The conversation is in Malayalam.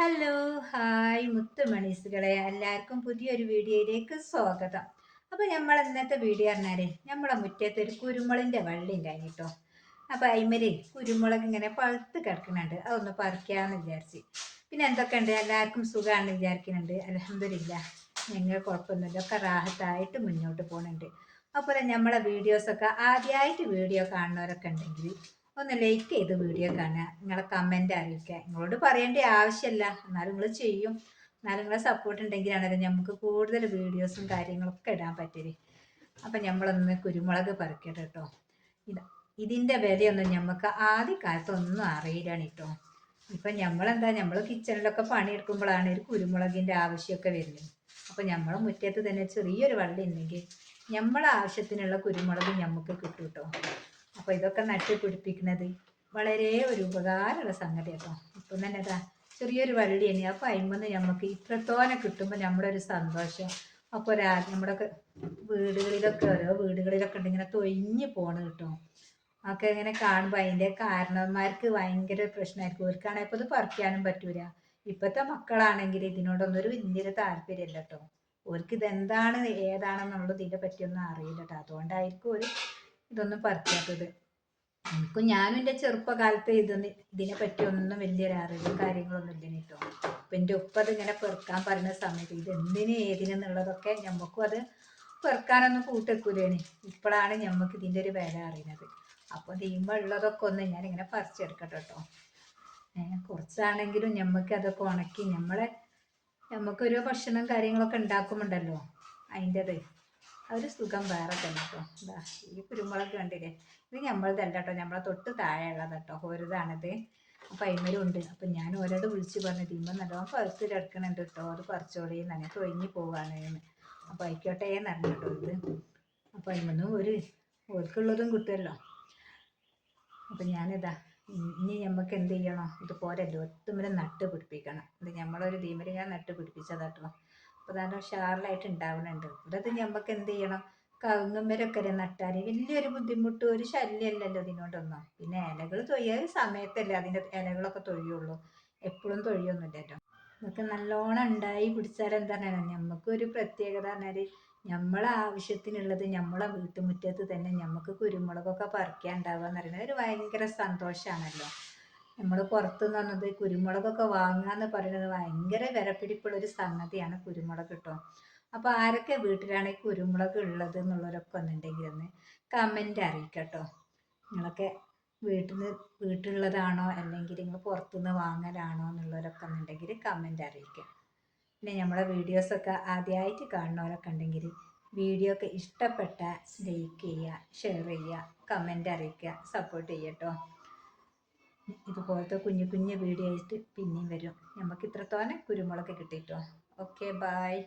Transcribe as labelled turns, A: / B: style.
A: Hello hi മുത്തുമണീസുകളെ. എല്ലാവർക്കും പുതിയൊരു വീഡിയോയിലേക്ക് സ്വാഗതം. അപ്പോൾ നമ്മൾ ഇന്നത്തെ വീഡിയോ പറഞ്ഞാൽ നമ്മളെ മുറ്റത്ത് ഒരു കുരുമുളകിന്റെ വള്ളി ഉണ്ടായി കേട്ടോ അപ്പോൾ അയിമര് കുരുമുളക് ഇങ്ങനെ പഴുത്ത് കിടക്കുന്നുണ്ട്. അതൊന്ന് പറിക്കാമെന്ന് വിചാരിച്ച്. പിന്നെ എന്തൊക്കെയുണ്ട് എല്ലാവർക്കും സുഖമാണെന്ന് വിചാരിക്കുന്നുണ്ട്. അലഹമില്ല ഞങ്ങൾ കുഴപ്പമൊന്നുമില്ല. ഒക്കെ റാഹത്തായിട്ട് മുന്നോട്ട് പോകുന്നുണ്ട്. അതുപോലെ നമ്മളെ വീഡിയോസൊക്കെ ആദ്യമായിട്ട് വീഡിയോ കാണുന്നവരൊക്കെ ഉണ്ടെങ്കിൽ ഒന്ന് ലൈക്ക് ചെയ്ത് വീഡിയോ കാണുക. നിങ്ങളെ കമന്റ് അറിയിക്കുക. നിങ്ങളോട് പറയേണ്ട ആവശ്യമില്ല എന്നാലും നിങ്ങൾ ചെയ്യും. എന്നാലും നിങ്ങളെ സപ്പോർട്ട് ഉണ്ടെങ്കിലാണല്ലോ നമുക്ക് കൂടുതൽ വീഡിയോസും കാര്യങ്ങളൊക്കെ ഇടാൻ പറ്റൽ. അപ്പം നമ്മളൊന്ന് കുരുമുളക് പറിക്കട്ടെ കേട്ടോ ഇത് ഇതിന്റെ വിലയൊന്നും നമുക്ക് ആദ്യ കാലത്തൊന്നും അറിയില്ലാണ് കേട്ടോ ഇപ്പം നമ്മളെന്താ നമ്മൾ കിച്ചണിലൊക്കെ പണിയെടുക്കുമ്പോഴാണ് ഒരു കുരുമുളകിന്റെ ആവശ്യമൊക്കെ വരുന്നത്. അപ്പം നമ്മൾ മുറ്റത്ത് തന്നെ ചെറിയൊരു വള്ളി ഉണ്ടെങ്കിൽ നമ്മളെ ആവശ്യത്തിനുള്ള കുരുമുളക് നമുക്ക് കിട്ടും കേട്ടോ അപ്പോൾ ഇതൊക്കെ നട്ട് പിടിപ്പിക്കുന്നത് വളരെ ഒരു ഉപകാരമുള്ള സംഗതി കേട്ടോ. ഇപ്പം തന്നെ അതാ ചെറിയൊരു വള്ളിയാണ് അപ്പോൾ അയിമ്പന്ന് നമുക്ക് ഇത്രത്തോനെ കിട്ടുമ്പോൾ നമ്മുടെ ഒരു സന്തോഷം. അപ്പോൾ ഒരാ നമ്മുടെ വീടുകളിലൊക്കെ ഓരോ വീടുകളിലൊക്കെ ഉണ്ട് ഇങ്ങനെ തൊഴിഞ്ഞ് പോണ് കിട്ടും. ഒക്കെ ഇങ്ങനെ കാണുമ്പോൾ അതിന്റെ കാരണവന്മാർക്ക് ഭയങ്കര പ്രശ്നമായിരിക്കും. അവർക്കാണെങ്കിൽ ഇപ്പോൾ ഇത് പറിക്കാനും പറ്റൂല. ഇപ്പോഴത്തെ മക്കളാണെങ്കിൽ ഇതിനോടൊന്നും ഒരു വലിയൊരു താല്പര്യമില്ല കേട്ടോ. അവർക്ക് ഇതെന്താണ് ഏതാണെന്നുള്ളത് ഇതിനെ പറ്റിയൊന്നും അറിയില്ല അതുകൊണ്ടായിരിക്കും ഒരു ഇതൊന്നും പറിക്കാത്തത് എനിക്കും ഞാനും എന്റെ ചെറുപ്പകാലത്ത് ഇതൊന്നും ഇതിനെ പറ്റി ഒന്നും വലിയൊരു അറിവും കാര്യങ്ങളൊന്നും ഇല്ല കേട്ടോ. അപ്പം എന്റെ ഉപ്പ ഇങ്ങനെ പെറുക്കാൻ പറയുന്ന സമയത്ത് ഇത് എന്തിന് ഏതിനെന്നുള്ളതൊക്കെ ഞമ്മക്കും അത് പെറുക്കാനൊന്നും കൂട്ടിക്കൂലേന് ഇപ്പോഴാണ് നമുക്ക് ഇതിന്റെ ഒരു വില അറിയുന്നത്. അപ്പോൾ തീമ്പ ഉള്ളതൊക്കെ ഒന്ന് ഞാനിങ്ങനെ പറിച്ചെടുക്കട്ടെ കേട്ടോ. കുറച്ചാണെങ്കിലും നമുക്ക് അതൊക്കെ ഉണക്കി നമ്മളെ നമുക്കൊരു ഭക്ഷണം കാര്യങ്ങളൊക്കെ ഉണ്ടാക്കുമുണ്ടല്ലോ അതിന്റെത്. ഒരു സുഖം വേറെ തന്നെ കേട്ടോ എന്താ ഈ കുരുമുളക് കണ്ടില്ലേ? ഇത് നമ്മളതല്ല കേട്ടോ നമ്മളെ തൊട്ട് താഴെയുള്ളത് കേട്ടോ ഓരോതാണിത് അപ്പം അയിമലും ഉണ്ട്. അപ്പം ഞാൻ ഓരോട് വിളിച്ച് പറഞ്ഞു തീമ്പം നല്ലോണം പറിച്ച് കിടക്കണുണ്ട് കേട്ടോ അത് പറിച്ചോളി എന്നാണ് തൊഴിഞ്ഞ് പോവാണ് എന്ന് അപ്പം ആയിക്കോട്ടെ എന്നറിഞ്ഞു കേട്ടോ ഇത്. അപ്പം അയിമൊന്നും ഒരു ഓർക്കുള്ളതും കിട്ടുമല്ലോ അപ്പം ഞാനിതാ ഇനി നമുക്ക് എന്ത് ചെയ്യണോ? ഇതുപോലല്ലോ. ഒത്തുമരം നട്ട് പിടിപ്പിക്കണം. ഇത് നമ്മളൊരു തീമരം ഞാൻ നട്ട് പിടിപ്പിച്ചതാട്ടോ നല്ല ഉഷാറിലായിട്ട് ഉണ്ടാവുന്നുണ്ട്. ഇവിടെ നമുക്ക് എന്ത് ചെയ്യണം? കവുങ്ങുമ്മരൊക്കെ നട്ടാൽ വലിയൊരു ബുദ്ധിമുട്ട് ഒരു ശല്യമല്ലല്ലോ ഇതിനോടൊന്നും. പിന്നെ ഇലകൾ തൊയ്യ സമയത്തല്ലേ അതിന്റെ ഇലകളൊക്കെ തൊഴിയുള്ളൂ. എപ്പോഴും തൊഴിയൊന്നുമില്ലല്ലോ. നമുക്ക് നല്ലോണം ഉണ്ടായി പിടിച്ചാൽ എന്താണ് നമുക്കൊരു പ്രത്യേകത പറഞ്ഞാൽ നമ്മളെ ആവശ്യത്തിനുള്ളത് നമ്മളെ വീട്ടുമുറ്റത്ത് തന്നെ നമുക്ക് കുരുമുളകൊക്കെ പറിക്കാൻ ഉണ്ടാവുക എന്ന് പറയുന്നത് ഒരു ഭയങ്കര സന്തോഷമാണല്ലോ നമ്മൾ പുറത്തുനിന്ന് നിന്നത് കുരുമുളകൊക്കെ വാങ്ങാന്ന് പറയുന്നത് ഭയങ്കര വിലപിടിപ്പുള്ളൊരു സംഗതിയാണ് കുരുമുളക് കേട്ടോ അപ്പോൾ ആരൊക്കെ വീട്ടിലാണ് ഈ കുരുമുളക് ഉള്ളത് എന്നുള്ളവരൊക്കെ ഒന്നുണ്ടെങ്കിൽ ഒന്ന് കമന്റ് അറിയിക്കട്ടോ. നിങ്ങളൊക്കെ വീട്ടിൽ നിന്ന് വീട്ടിലുള്ളതാണോ അല്ലെങ്കിൽ നിങ്ങൾ പുറത്തുനിന്ന് വാങ്ങലാണോ എന്നുള്ളവരൊക്കെ ഒന്നുണ്ടെങ്കിൽ കമന്റ് അറിയിക്കുക. പിന്നെ നമ്മളെ വീഡിയോസൊക്കെ ആദ്യമായിട്ട് കാണുന്നവരൊക്കെ ഉണ്ടെങ്കിൽ വീഡിയോ ഒക്കെ ഇഷ്ടപ്പെട്ട ലൈക്ക് ചെയ്യുക ഷെയർ ചെയ്യുക കമന്റ് അറിയിക്കുക സപ്പോർട്ട് ചെയ്യട്ടോ ഇതുപോലത്തെ കുഞ്ഞു കുഞ്ഞു വീഡിയോ ആയിട്ട് പിന്നെയും വരും. നമുക്ക് ഇത്രത്തോനെ കുരുമുളക് കിട്ടിയിട്ടോ. Okay bye